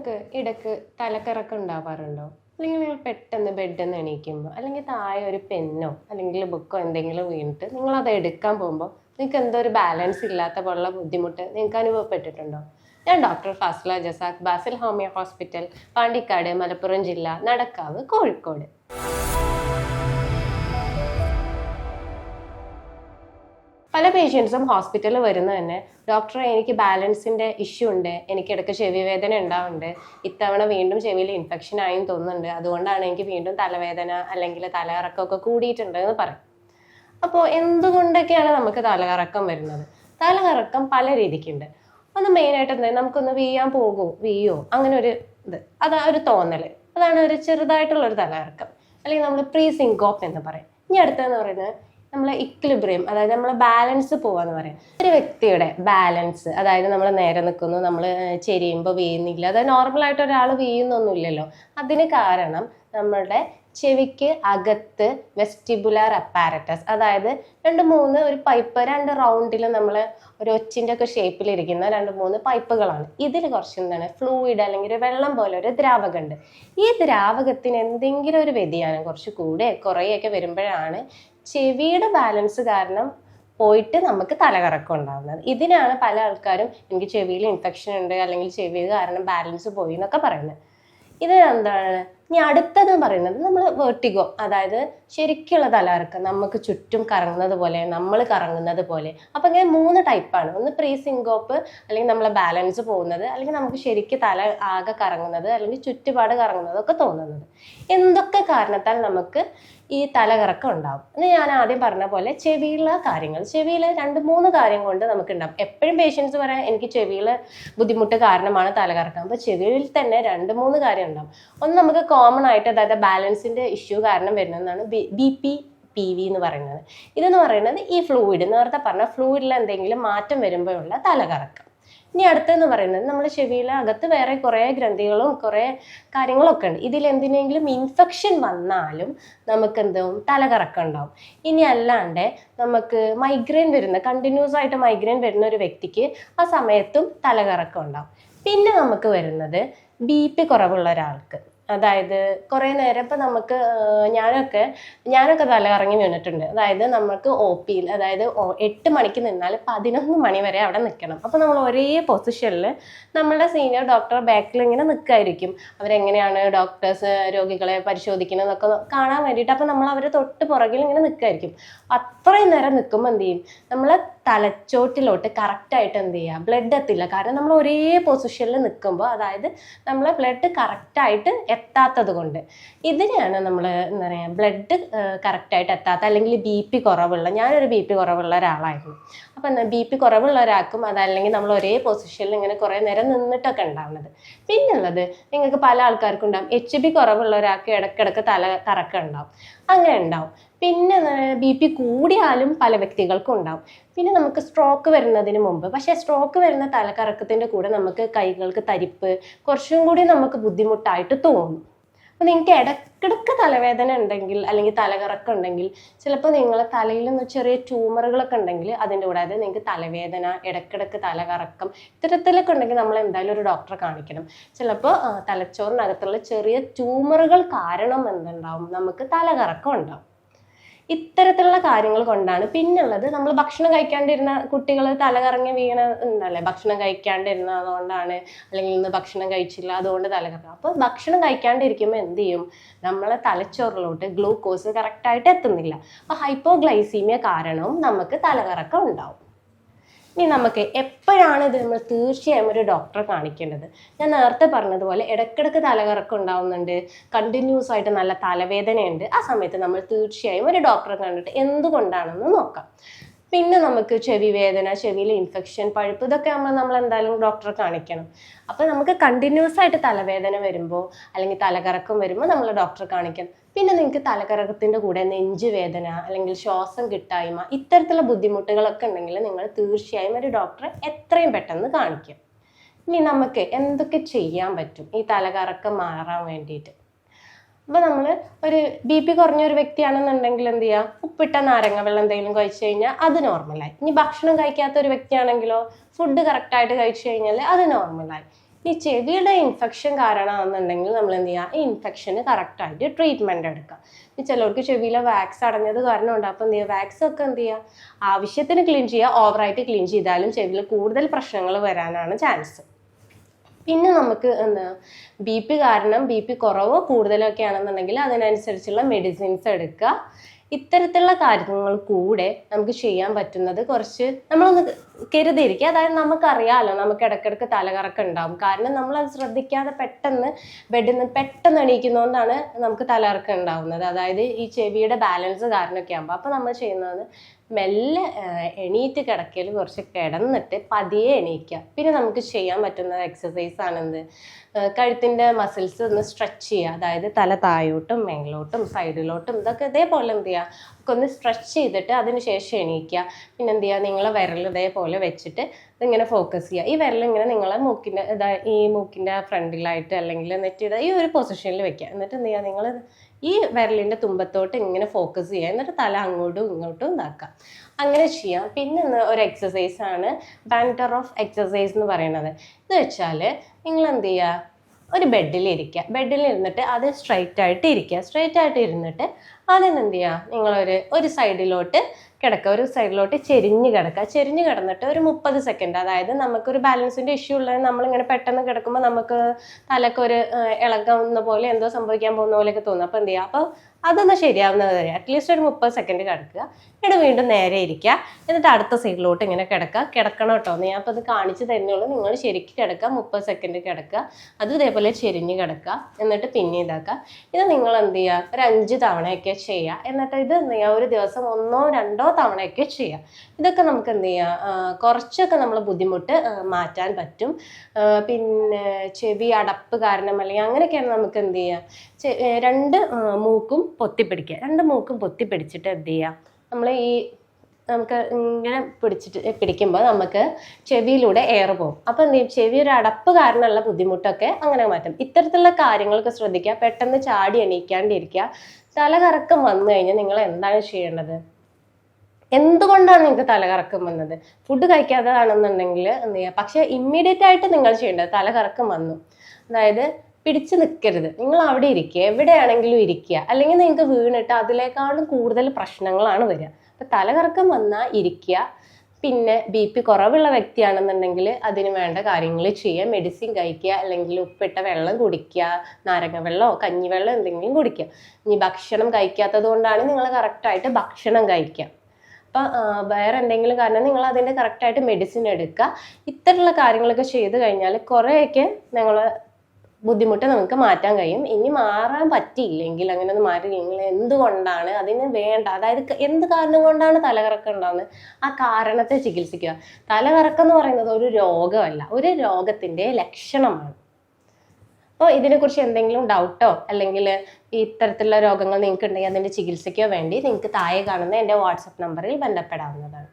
നിങ്ങൾക്ക് ഇടയ്ക്ക് തലക്കറക്കം ഉണ്ടാവാറുണ്ടോ? അല്ലെങ്കിൽ നിങ്ങൾ പെട്ടെന്ന് ബെഡിൽ നിന്ന് എണീക്കുമ്പോൾ അല്ലെങ്കിൽ താഴെ ഒരു പെന്നോ അല്ലെങ്കിൽ ബുക്കോ എന്തെങ്കിലും വീണിട്ട് നിങ്ങൾ അത് എടുക്കാൻ പോകുമ്പോൾ നിങ്ങൾക്ക് എന്തോ ഒരു ബാലൻസ് ഇല്ലാത്ത പോലുള്ള ബുദ്ധിമുട്ട് നിങ്ങൾക്ക് അനുഭവപ്പെട്ടിട്ടുണ്ടോ? ഞാൻ doctor Fasla Jasakh Basil homeo hospital Pandikkad Malappuram ജില്ല നടക്കാവ് കോഴിക്കോട്. പല പേഷ്യൻസും ഹോസ്പിറ്റലിൽ വരുന്ന തന്നെ. ഡോക്ടറെ എനിക്ക് ബാലൻസിന്റെ ഇഷ്യൂ ഉണ്ട്. എനിക്ക് ഇടയ്ക്ക് ചെവി വേദന ഉണ്ടാവുന്നുണ്ട്. ഇത്തവണ വീണ്ടും ചെവിയിൽ ഇൻഫെക്ഷൻ ആയും തോന്നുന്നുണ്ട്. അതുകൊണ്ടാണ് എനിക്ക് വീണ്ടും തലവേദന അല്ലെങ്കിൽ തലകറക്കമൊക്കെ കൂടിയിട്ടുണ്ട് എന്ന് പറയും. അപ്പോൾ എന്തുകൊണ്ടൊക്കെയാണ് നമുക്ക് തലകറക്കം വരുന്നത്? തലകറക്കം പല രീതിക്കുണ്ട്. ഒന്ന് മെയിനായിട്ട് എന്താ? നമുക്കൊന്ന് വീയാൻ പോകുമോ? വീയോ അങ്ങനെ ഒരു ഇത്. അതാ ഒരു തോന്നൽ അതാണ് ഒരു ചെറുതായിട്ടുള്ള ഒരു തലകറക്കം. അല്ലെങ്കിൽ നമ്മൾ പ്രീ സിങ്കോപ്പ് എന്ന് പറയും. ഇനി അടുത്തതെന്ന് പറയുന്നത് നമ്മളെ ഇക്വിലിബ്രിയം അതായത് നമ്മളെ ബാലൻസ് പോവാന്ന് പറയാം. ഒരു വ്യക്തിയുടെ ബാലൻസ് അതായത് നമ്മൾ നേരെ നിൽക്കുന്നു നമ്മൾ ചെരിയുമ്പോൾ വീഴുന്നില്ല അതായത് നോർമലായിട്ട് ഒരാൾ വീയുന്നൊന്നുമില്ലല്ലോ. അതിന് കാരണം നമ്മളുടെ ചെവിക്ക് അകത്ത് വെസ്റ്റിബുലാർ അപ്പാരറ്റസ് അതായത് രണ്ട് മൂന്ന് ഒരു പൈപ്പ് രണ്ട് റൗണ്ടിൽ നമ്മൾ ഒരു ഒച്ചിന്റെ ഒക്കെ ഷേപ്പിലിരിക്കുന്ന രണ്ട് മൂന്ന് പൈപ്പുകളാണ് ഇതിൽ കുറച്ച് എന്താണ്? ഫ്ലൂയിഡ് അല്ലെങ്കിൽ ഒരു വെള്ളം പോലെ ഒരു ദ്രാവകമുണ്ട് ഈ ദ്രാവകത്തിന് എന്തെങ്കിലും ഒരു വ്യതിയാനം കുറച്ച് കൂടെ കുറേയൊക്കെ വരുമ്പോഴാണ് ചെവിയുടെ ബാലൻസ് കാരണം പോയിട്ട് നമുക്ക് തലകറക്കം ഉണ്ടാകുന്നത് ഇതിനാണ് പല ആൾക്കാരും എനിക്ക് ചെവിയിൽ ഇൻഫെക്ഷൻ ഉണ്ട് അല്ലെങ്കിൽ ചെവി കാരണം ബാലൻസ് പോയി എന്നൊക്കെ പറയുന്നത്. ഇത് എന്താണ്? ഇനി അടുത്തത് പറയുന്നത് നമ്മൾ വേർട്ടിഗോ അതായത് ശരിക്കുള്ള തലകറക്കം നമുക്ക് ചുറ്റും കറങ്ങുന്നത് പോലെ നമ്മൾ കറങ്ങുന്നത് പോലെ. അപ്പം ഇങ്ങനെ മൂന്ന് ടൈപ്പാണ് ഒന്ന് പ്രീ സിങ്കോപ്പ് അല്ലെങ്കിൽ നമ്മളെ ബാലൻസ് പോകുന്നത് അല്ലെങ്കിൽ നമുക്ക് ശരിക്ക് തല ആകെ കറങ്ങുന്നത് അല്ലെങ്കിൽ ചുറ്റുപാട് കറങ്ങുന്നതൊക്കെ തോന്നുന്നത്. എന്തൊക്കെ കാരണത്താൽ നമുക്ക് ഈ തലകറക്കം ഉണ്ടാവും ഞാൻ ആദ്യം പറഞ്ഞ പോലെ ചെവിയിലെ കാര്യങ്ങൾ ചെവിയിൽ രണ്ട് മൂന്ന് കാര്യം കൊണ്ട് നമുക്ക് ഉണ്ടാവും എപ്പോഴും പേഷ്യൻസ് പറയാം എനിക്ക് ചെവിയിൽ ബുദ്ധിമുട്ട് കാരണമാണ് തലകറക്കം. അപ്പോൾ ചെവിയിൽ തന്നെ രണ്ട് മൂന്ന് കാര്യം ഉണ്ടാവും. ഒന്ന് നമുക്ക് കോമൺ ആയിട്ട് അതായത് ബാലൻസിന്റെ ഇഷ്യൂ കാരണം വരുന്നതാണ് ബി പി പി വി എന്ന് പറയുന്നത്. ഇതെന്ന് പറയുന്നത് ഈ ഫ്ലൂയിഡ് നേരത്തെ പറഞ്ഞ ഫ്ലൂയിഡിൽ എന്തെങ്കിലും മാറ്റം വരുമ്പോഴുള്ള തലകറക്കം. ഇനി അടുത്തെന്ന് പറയുന്നത് നമ്മുടെ ചെവിയിലെ അകത്ത് വേറെ കുറേ ഗ്രന്ഥികളും കുറേ കാര്യങ്ങളൊക്കെ ഉണ്ട്. ഇതിൽ എന്തിനെങ്കിലും ഇൻഫെക്ഷൻ വന്നാലും നമുക്ക് എന്തും തലകറക്കം ഉണ്ടാവും. ഇനി അല്ലാണ്ട് നമുക്ക് മൈഗ്രെയിൻ വരുന്ന കണ്ടിന്യൂസ് ആയിട്ട് മൈഗ്രെയിൻ വരുന്ന ഒരു വ്യക്തിക്ക് ആ സമയത്തും തലകറക്കം ഉണ്ടാവും. പിന്നെ നമുക്ക് വരുന്നത് ബി പി കുറവുള്ള ഒരാൾക്ക്. അതായത് കുറേ നേരം ഇപ്പം നമുക്ക് ഞാനൊക്കെ ഞാനൊക്കെ തല കറങ്ങി നിന്നിട്ടുണ്ട്. അതായത് നമുക്ക് ഒ പിയിൽ അതായത് എട്ട് മണിക്ക് നിന്നാൽ പതിനൊന്ന് മണി വരെ അവിടെ നിൽക്കണം. അപ്പോൾ നമ്മൾ ഒരേ പൊസിഷനിൽ നമ്മളുടെ സീനിയർ ഡോക്ടർ ബാക്കിൽ ഇങ്ങനെ നിൽക്കായിരിക്കും. അവരെങ്ങനെയാണ് ഡോക്ടേഴ്സ് രോഗികളെ പരിശോധിക്കുന്നതൊക്കെ കാണാൻ വേണ്ടിയിട്ട്. അപ്പോൾ നമ്മൾ അവരെ തൊട്ട് പുറകിൽ ഇങ്ങനെ നിൽക്കായിരിക്കും. അത്രയും നേരം നിൽക്കുമ്പോൾ എന്ത് ചെയ്യും? നമ്മളെ തലച്ചോട്ടിലോട്ട് കറക്റ്റായിട്ട് എന്ത് ചെയ്യുക ബ്ലഡ് എത്തില്ല. കാരണം നമ്മൾ ഒരേ പൊസിഷനിൽ നിൽക്കുമ്പോൾ അതായത് നമ്മൾ ബ്ലഡ് കറക്റ്റായിട്ട് എത്താത്തത് കൊണ്ട്. ഇതിനെയാണ് നമ്മൾ എന്താ പറയുക ബ്ലഡ് കറക്റ്റായിട്ട് എത്താത്ത അല്ലെങ്കിൽ ബി പി കുറവുള്ള ഞാനൊരു ബി പി കുറവുള്ള ഒരാളായിരുന്നു. അപ്പം എന്താ ബി പി കുറവുള്ള ഒരാൾക്കും അതല്ലെങ്കിൽ നമ്മൾ ഒരേ പൊസിഷനിൽ ഇങ്ങനെ കുറേ നേരം നിന്നിട്ടൊക്കെ ഉണ്ടാവുന്നത്. പിന്നുള്ളത് നിങ്ങൾക്ക് പല ആൾക്കാർക്കും ഉണ്ടാവും. എച്ച് ബി കുറവുള്ള ഒരാൾക്ക് ഇടയ്ക്കിടയ്ക്ക് തല കറക്കം ഉണ്ടാവും. അങ്ങനെ ഉണ്ടാവും. പിന്നെ ബി പി കൂടിയാലും പല വ്യക്തികൾക്കും ഉണ്ടാവും. പിന്നെ നമുക്ക് സ്ട്രോക്ക് വരുന്നതിന് മുമ്പ് പക്ഷേ സ്ട്രോക്ക് വരുന്ന തലക്കറക്കത്തിന്റെ കൂടെ നമുക്ക് കൈകൾക്ക് തരിപ്പ് കുറച്ചും കൂടി നമുക്ക് ബുദ്ധിമുട്ടായിട്ട് തോന്നും. അപ്പോൾ നിങ്ങൾക്ക് ഇടക്കിടക്ക് തലവേദന ഉണ്ടെങ്കിൽ അല്ലെങ്കിൽ തലകറക്കം ഉണ്ടെങ്കിൽ ചിലപ്പോൾ നിങ്ങളെ തലയിൽ നിന്ന് ചെറിയ ട്യൂമറുകളൊക്കെ ഉണ്ടെങ്കിൽ അതിന്റെ കൂടെ അതായത് നിങ്ങൾക്ക് തലവേദന ഇടക്കിടക്ക് തലകറക്കം ഇത്തരത്തിലൊക്കെ ഉണ്ടെങ്കിൽ നമ്മൾ എന്തായാലും ഒരു ഡോക്ടറെ കാണിക്കണം. ചിലപ്പോൾ തലച്ചോറിനകത്തുള്ള ചെറിയ ട്യൂമറുകൾ കാരണം എന്തുണ്ടാവും? നമുക്ക് തലകറക്കം ഉണ്ടാവും. ഇത്തരത്തിലുള്ള കാര്യങ്ങൾ കൊണ്ടാണ്. പിന്നുള്ളത് നമ്മൾ ഭക്ഷണം കഴിക്കാണ്ടിരുന്ന കുട്ടികൾ തലകറങ്ങി വീണ എന്നല്ലേ ഭക്ഷണം കഴിക്കാണ്ടിരുന്ന അതുകൊണ്ടാണ് അല്ലെങ്കിൽ ഇന്ന് ഭക്ഷണം കഴിച്ചില്ല അതുകൊണ്ട് തലകറങ്ങും അപ്പോൾ ഭക്ഷണം കഴിക്കാണ്ടിരിക്കുമ്പോൾ എന്ത് ചെയ്യും? നമ്മളെ തലച്ചോറിലോട്ട് ഗ്ലൂക്കോസ് കറക്റ്റായിട്ട് എത്തുന്നില്ല. അപ്പോൾ ഹൈപ്പോഗ്ലൈസീമിയ കാരണവും നമുക്ക് തലകറക്കം ഉണ്ടാവും. ഇനി നമുക്ക് എപ്പോഴാണ് ഇത് നമ്മൾ തീർച്ചയായും ഒരു ഡോക്ടറെ കാണിക്കേണ്ടത്? ഞാൻ നേരത്തെ പറഞ്ഞതുപോലെ ഇടയ്ക്കിടയ്ക്ക് തലകറക്കം ഉണ്ടാവുന്നുണ്ട്. കണ്ടിന്യൂസ് ആയിട്ട് നല്ല തലവേദനയുണ്ട്. ആ സമയത്ത് നമ്മൾ തീർച്ചയായും ഒരു ഡോക്ടറെ കണ്ടിട്ട് എന്തുകൊണ്ടാണെന്ന് നോക്കാം. പിന്നെ നമുക്ക് ചെവി വേദന ചെവിയിലെ ഇൻഫെക്ഷൻ പഴുപ്പ് ഇതൊക്കെ ആകുമ്പോൾ നമ്മൾ എന്തായാലും ഡോക്ടറെ കാണിക്കണം. അപ്പോൾ നമുക്ക് കണ്ടിന്യൂസ് ആയിട്ട് തലവേദന വരുമ്പോൾ അല്ലെങ്കിൽ തലകറക്കം വരുമ്പോൾ നമ്മൾ ഡോക്ടറെ കാണിക്കണം. പിന്നെ നിങ്ങൾക്ക് തലകറക്കത്തിന്റെ കൂടെ നെഞ്ചുവേദന അല്ലെങ്കിൽ ശ്വാസം കിട്ടായ്മ ഇത്തരത്തിലുള്ള ബുദ്ധിമുട്ടുകളൊക്കെ ഉണ്ടെങ്കിൽ നിങ്ങൾ തീർച്ചയായും ഒരു ഡോക്ടറെ എത്രയും പെട്ടെന്ന് കാണിക്കും. ഇനി നമുക്ക് എന്തൊക്കെ ചെയ്യാൻ പറ്റും? ഈ തലകറക്കം മാറാൻ വേണ്ടിയിട്ട്. അപ്പോൾ നമ്മൾ ഒരു ബി പി കുറഞ്ഞ ഒരു വ്യക്തിയാണെന്നുണ്ടെങ്കിൽ എന്ത് ചെയ്യുക ഉപ്പിട്ട നാരങ്ങ വെള്ളം എന്തെങ്കിലും കഴിച്ചു കഴിഞ്ഞാൽ അത് നോർമലായി ഇനി ഭക്ഷണം കഴിക്കാത്ത ഒരു വ്യക്തിയാണെങ്കിലോ ഫുഡ് കറക്റ്റായിട്ട് കഴിച്ചു കഴിഞ്ഞാൽ അത് നോർമലായി ഈ ചെവിയുടെ ഇൻഫെക്ഷൻ കാരണമാണെന്നുണ്ടെങ്കിൽ നമ്മൾ എന്ത് ചെയ്യുക ഈ ഇൻഫെക്ഷന് കറക്റ്റായിട്ട് ട്രീറ്റ്മെന്റ് എടുക്കുക. ഈ ചിലർക്ക് ചെവിയിലെ വാക്സ് അടഞ്ഞത് കാരണം അപ്പോൾ എന്ത് ചെയ്യുക വാക്സ് ഒക്കെ എന്ത് ചെയ്യുക ആവശ്യത്തിന് ക്ലീൻ ചെയ്യുക. ഓവറായിട്ട് ക്ലീൻ ചെയ്താലും ചെവിയിൽ കൂടുതൽ പ്രശ്നങ്ങൾ വരാനാണ് ചാൻസ് പിന്നെ നമുക്ക് എന്താ ബി പി കാരണം ബി പി കുറവോ കൂടുതലൊക്കെ ആണെന്നുണ്ടെങ്കിൽ അതിനനുസരിച്ചുള്ള മെഡിസിൻസ് എടുക്കുക. ഇത്തരത്തിലുള്ള കാര്യങ്ങൾ കൂടെ നമുക്ക് ചെയ്യാൻ പറ്റുന്നത് കുറച്ച് നമ്മളൊന്ന് കരുതിയിരിക്കുക. അതായത് നമുക്കറിയാമല്ലോ നമുക്ക് ഇടയ്ക്കിടയ്ക്ക് തലകറക്കം ഉണ്ടാവും കാരണം നമ്മൾ അത് ശ്രദ്ധിക്കാതെ പെട്ടെന്ന് ബെഡിൽ നിന്ന് പെട്ടെന്ന് എണീക്കുന്നതുകൊണ്ടാണ് നമുക്ക് തലകറക്കം ഉണ്ടാവുന്നത് അതായത് ഈ ചെവിയുടെ ബാലൻസ് കാരണമൊക്കെ ആകുമ്പോൾ അപ്പോൾ നമ്മൾ ചെയ്യുന്നത് മെല്ലെ എണീറ്റ് കിടക്കയിൽ കുറച്ച് കിടന്നിട്ട് പതിയെ എണീക്കുക പിന്നെ നമുക്ക് ചെയ്യാൻ പറ്റുന്ന എക്സസൈസ് ആണെന്ത്? കഴുത്തിന്റെ മസിൽസ് ഒന്ന് സ്ട്രെച്ച് ചെയ്യുക. അതായത് തല താഴോട്ടും മേലോട്ടും സൈഡിലോട്ടും ഇതൊക്കെ ഇതേപോലെ എന്ത് ചെയ്യുക? ഒക്കെ ഒന്ന് സ്ട്രെച്ച് ചെയ്തിട്ട് അതിനുശേഷം എണീക്കുക പിന്നെ എന്ത് ചെയ്യുക? നിങ്ങളെ വിരൽ ഇതേപോലെ വെച്ചിട്ട് ഇതിങ്ങനെ ഫോക്കസ് ചെയ്യുക ഈ വിരൽ ഇങ്ങനെ നിങ്ങളെ മൂക്കിന്റെ ഇതാ ഈ മൂക്കിന്റെ ഫ്രണ്ടിലായിട്ട് അല്ലെങ്കിൽ നെറ്റിയുടെ ഈ ഒരു പൊസിഷനിൽ വെക്കുക എന്നിട്ട് എന്ത് ചെയ്യുക? നിങ്ങൾ ഈ വിരലിന്റെ തുമ്പത്തോട്ട് ഇങ്ങനെ ഫോക്കസ് ചെയ്യുക. എന്നിട്ട് തല അങ്ങോട്ടും ഇങ്ങോട്ടും ഇതാക്കുക. അങ്ങനെ ചെയ്യാം. പിന്നെ ഒരു എക്സസൈസ് ആണ് ബാൻഡർ ഓഫ് എക്സസൈസ് എന്ന് പറയുന്നത്. ഇത് വെച്ചാൽ നിങ്ങൾ എന്ത് ചെയ്യുക? ഒരു ബെഡിൽ ഇരുന്നിട്ട് അത് സ്ട്രൈറ്റ് ആയിട്ട് ഇരിക്കുക. സ്ട്രൈറ്റ് ആയിട്ട് ഇരുന്നിട്ട് അതിന് എന്ത് ചെയ്യുക? നിങ്ങളൊരു ഒരു സൈഡിലോട്ട് കിടക്കുക ഒരു സൈഡിലോട്ട് ചെരിഞ്ഞ് കിടക്കുക ചെരിഞ്ഞ് കിടന്നിട്ട് ഒരു മുപ്പത് സെക്കൻഡ് അതായത് നമുക്കൊരു ബാലൻസിന്റെ ഇഷ്യൂ ഉള്ളത് നമ്മളിങ്ങനെ പെട്ടെന്ന് കിടക്കുമ്പോൾ നമുക്ക് തലക്കൊരു ഒരു ഇളകുന്ന പോലെ എന്തോ സംഭവിക്കാൻ പോകുന്ന പോലെയൊക്കെ തോന്നും. അപ്പോൾ എന്ത് ചെയ്യുക അപ്പോൾ അതൊന്ന് ശരിയാവുന്നത് വരെ അറ്റ്ലീസ്റ്റ് ഒരു മുപ്പത് സെക്കൻഡ് കിടക്കുക. എന്നിട്ട് വീണ്ടും നേരെ ഇരിക്കുക. എന്നിട്ട് അടുത്ത സൈഡിലോട്ട് ഇങ്ങനെ കിടക്കുക കിടക്കണം കേട്ടോ. ഞാൻ അപ്പോൾ അത് കാണിച്ചു തരുന്നുള്ളൂ നിങ്ങൾ ശരിക്കും കിടക്കുക മുപ്പത് സെക്കൻഡ് കിടക്കുക അത് ഇതേപോലെ ചെരിഞ്ഞ് കിടക്കുക എന്നിട്ട് പിന്നെ ഇതാക്കുക ഇത് നിങ്ങൾ എന്ത് ചെയ്യുക ഒരു അഞ്ച് തവണയൊക്കെ ചെയ്യുക. എന്നിട്ട് ഇത് ഒരു ദിവസം ഒന്നോ രണ്ടോ തവണയൊക്കെ ചെയ്യാം. ഇതൊക്കെ നമുക്ക് എന്ത് ചെയ്യാം? കുറച്ചൊക്കെ നമ്മൾ ബുദ്ധിമുട്ട് മാറ്റാൻ പറ്റും. പിന്നെ ചെവി അടപ്പ് കാരണം അല്ലെങ്കിൽ അങ്ങനെയൊക്കെയാണ് നമുക്ക് എന്ത് ചെയ്യാം? രണ്ട് മൂക്കും പൊത്തിപ്പിടിക്കുക. രണ്ട് മൂക്കും പൊത്തിപ്പിടിച്ചിട്ട് എന്ത് ചെയ്യുക നമ്മൾ ഈ നമുക്ക് ഇങ്ങനെ പിടിച്ചിട്ട് പിടിക്കുമ്പോൾ നമുക്ക് ചെവിയിലൂടെ എയർ പോകും. അപ്പോൾ എന്ത് ചെയ്യും? ചെവി ഒരു അടപ്പ് കാരണമുള്ള ബുദ്ധിമുട്ടൊക്കെ അങ്ങനെ മാറ്റും. ഇത്തരത്തിലുള്ള കാര്യങ്ങളൊക്കെ ശ്രദ്ധിക്കുക. പെട്ടെന്ന് ചാടി എണീക്കാണ്ടിരിക്കുക. തലകറക്കം വന്നു കഴിഞ്ഞാൽ നിങ്ങൾ എന്താണ് ചെയ്യേണ്ടത്? എന്തുകൊണ്ടാണ് നിങ്ങൾക്ക് തലകറക്കം വന്നത്? ഫുഡ് കഴിക്കാത്തതാണെന്നുണ്ടെങ്കിൽ എന്ത് ചെയ്യുക പക്ഷേ ഇമ്മീഡിയറ്റ് ആയിട്ട് നിങ്ങൾ ചെയ്യേണ്ടത് തലകറക്കം വന്നു. അതായത് പിടിച്ചു നിൽക്കരുത് നിങ്ങൾ അവിടെ ഇരിക്കുക. എവിടെയാണെങ്കിലും ഇരിക്കുക. അല്ലെങ്കിൽ നിങ്ങൾക്ക് വീണിട്ട് അതിലേക്കാളും കൂടുതൽ പ്രശ്നങ്ങളാണ് വരിക. അപ്പം തലകറക്കം വന്നാൽ ഇരിക്കുക. പിന്നെ ബി പി കുറവുള്ള വ്യക്തിയാണെന്നുണ്ടെങ്കിൽ അതിന് വേണ്ട കാര്യങ്ങൾ ചെയ്യുക. മെഡിസിൻ കഴിക്കുക. അല്ലെങ്കിൽ ഉപ്പിട്ട വെള്ളം കുടിക്കുക. നാരങ്ങ വെള്ളമോ കഞ്ഞിവെള്ളം എന്തെങ്കിലും കുടിക്കുക. ഇനി ഭക്ഷണം കഴിക്കാത്തത് കൊണ്ടാണ് നിങ്ങൾ കറക്റ്റായിട്ട് ഭക്ഷണം കഴിക്കുക. അപ്പം വേറെ എന്തെങ്കിലും കാരണം നിങ്ങൾ അതിന്റെ കറക്റ്റായിട്ട് മെഡിസിൻ എടുക്കുക ഇത്തരമുള്ള കാര്യങ്ങളൊക്കെ ചെയ്തു കഴിഞ്ഞാൽ കുറേയൊക്കെ നിങ്ങൾ ബുദ്ധിമുട്ട് നമുക്ക് മാറ്റാൻ കഴിയും. ഇനി മാറാൻ പറ്റിയില്ലെങ്കിൽ അങ്ങനെ ഒന്ന് മാറിയില്ലെങ്കിൽ എന്തുകൊണ്ടാണ് അതിന് വേണ്ട അതായത് എന്ത് കാരണം കൊണ്ടാണ് തലകറക്കം ഉണ്ടാകുന്നത് ആ കാരണത്തെ ചികിത്സിക്കുക. തലകറക്കം എന്ന് പറയുന്നത് ഒരു രോഗമല്ല ഒരു രോഗത്തിന്റെ ലക്ഷണമാണ്. അപ്പോൾ ഇതിനെക്കുറിച്ച് എന്തെങ്കിലും ഡൗട്ടോ അല്ലെങ്കിൽ ഇത്തരത്തിലുള്ള രോഗങ്ങൾ നിങ്ങൾക്ക് ഉണ്ടെങ്കിൽ അതിന്റെ ചികിത്സയ്ക്കോ വേണ്ടി നിങ്ങൾക്ക് താഴെ കാണുന്ന എന്റെ വാട്സപ്പ് നമ്പറിൽ ബന്ധപ്പെടാവുന്നതാണ്.